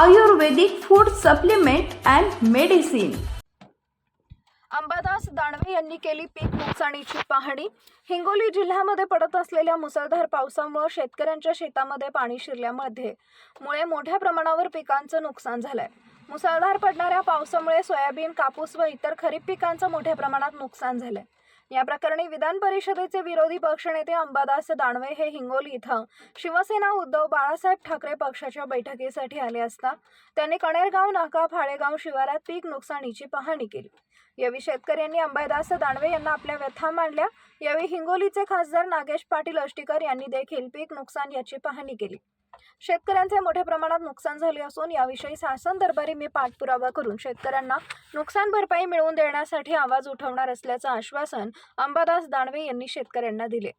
Ayurvedic food supplement and medicine Ambadas Danve यांनी केली पीक नुकसानीची पाहणी. हिंगोली जिल्ह्यामध्ये पडत असलेल्या मुसळधार पावसामुळे शेतकऱ्यांच्या शेतामध्ये पाणी शिरल्यामध्ये मुळे मोठ्या प्रमाणावर पिकांचं नुकसान झालंय. मुसळधार पडणाऱ्या पावसामुळे सोयाबीन कापूस व इतर खरीप पिकांचं मोठ्या प्रमाणात नुकसान झालंय. या प्रकरणी विधान परिषदेचे विरोधी पक्षनेते अंबादास दानवे हे हिंगोली इथं शिवसेना उद्धव बाळासाहेब ठाकरे पक्षाच्या बैठकीसाठी आले असता त्यांनी कणेरगाव नाका फाळेगाव शिवारात पीक नुकसानीची पाहणी केली. यावेळी शेतकऱ्यांनी अंबादास दानवे यांना आपल्या व्यथा मांडल्या. यावेळी हिंगोलीचे खासदार नागेश पाटील अष्टीकर यांनी देखील पीक नुकसान याची पाहणी केली. शेतकऱ्यांचे मोठ्या प्रमाणात नुकसान झाले असून याविषयी शासन दरबारी मी पाठपुरावा करून शेतकऱ्यांना नुकसान भरपाई मिळवून देण्यासाठी आवाज उठवणार असल्याचं आश्वासन अंबादास दानवे यांनी शेतकऱ्यांना दिले.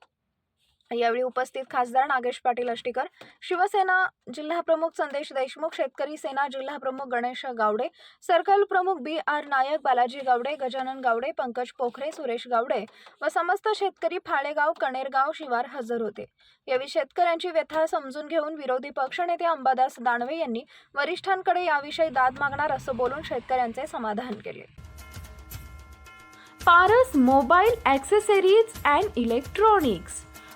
यावेळी उपस्थित खासदार नागेश पाटील अष्टीकर शिवसेना जिल्हा प्रमुख संदेश देशमुख शेतकरी सेना जिल्हा प्रमुख गणेश गावडे सर्कल प्रमुख बी आर नायक बालाजी गावडे गजानन गावडे पंकज पोखरे सुरेश गावडे व समस्त शेतकरी फाळेगाव कणेरगाव शिवार हजर होते. यावेळी शेतकऱ्यांची व्यथा समजून घेऊन विरोधी पक्षनेते अंबादास दानवे यांनी वरिष्ठांकडे याविषयी दाद मागणार असं बोलून शेतकऱ्यांचे समाधान केले. Paras mobile accessories and electronics